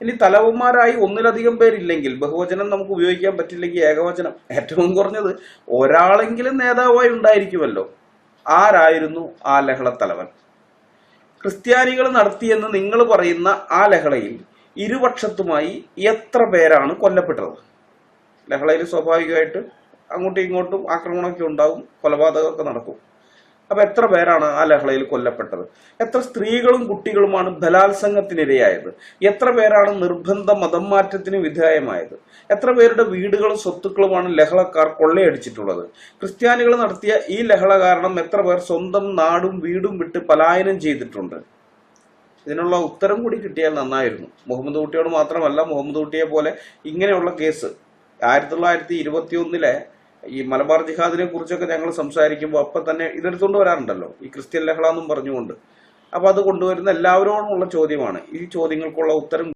ഇനി തലവന്മാരായി ഒന്നിലധികം പേരില്ലെങ്കിൽ ബഹുവചനം നമുക്ക് ഉപയോഗിക്കാൻ പറ്റില്ലെങ്കിൽ ഏകവചനം. ഏറ്റവും കുറഞ്ഞത് ഒരാളെങ്കിലും നേതാവായി ഉണ്ടായിരിക്കുമല്ലോ. ആരായിരുന്നു ആ ലഹള തലവൻ? ക്രിസ്ത്യാനികൾ നടത്തിയെന്ന് നിങ്ങൾ പറയുന്ന ആ ലഹളയിൽ ഇരുപക്ഷത്തുമായി എത്ര പേരാണ് കൊല്ലപ്പെട്ടത്? ലഹളയിൽ സ്വാഭാവികമായിട്ട് അങ്ങോട്ടും ഇങ്ങോട്ടും ആക്രമണമൊക്കെ ഉണ്ടാവും കൊലപാതകമൊക്കെ നടക്കും. അപ്പൊ എത്ര പേരാണ് ആ ലഹളയിൽ കൊല്ലപ്പെട്ടത്? എത്ര സ്ത്രീകളും കുട്ടികളുമാണ് ബലാത്സംഗത്തിനിരയായത്? എത്ര പേരാണ് നിർബന്ധ മതം മാറ്റത്തിന് വിധേയമായത്? എത്ര പേരുടെ വീടുകളും സ്വത്തുക്കളുമാണ് ലഹളക്കാർ കൊള്ളയടിച്ചിട്ടുള്ളത്? ക്രിസ്ത്യാനികൾ നടത്തിയ ഈ ലഹള കാരണം എത്ര പേർ സ്വന്തം നാടും വീടും വിട്ട് പലായനം ചെയ്തിട്ടുണ്ട്? ഇതിനുള്ള ഉത്തരം കൂടി കിട്ടിയാൽ നന്നായിരുന്നു. മുഹമ്മദ് കുട്ടിയോട് മാത്രമല്ല മുഹമ്മദ് കുട്ടിയെ പോലെ ഇങ്ങനെയുള്ള കേസ് ആയിരത്തി തൊള്ളായിരത്തി ഇരുപത്തി ഒന്നിലെ ഈ മലബാർ ജിഹാദിനെ കുറിച്ചൊക്കെ ഞങ്ങൾ സംസാരിക്കുമ്പോൾ അപ്പം തന്നെ ഇതെടുത്തുകൊണ്ട് വരാറുണ്ടല്ലോ. ഈ ക്രിസ്ത്യൻ ലഹള എന്നും പറഞ്ഞുകൊണ്ട്. അപ്പൊ അത് കൊണ്ടുവരുന്ന എല്ലാവരോടുമുള്ള ചോദ്യമാണ്. ഈ ചോദ്യങ്ങൾക്കുള്ള ഉത്തരം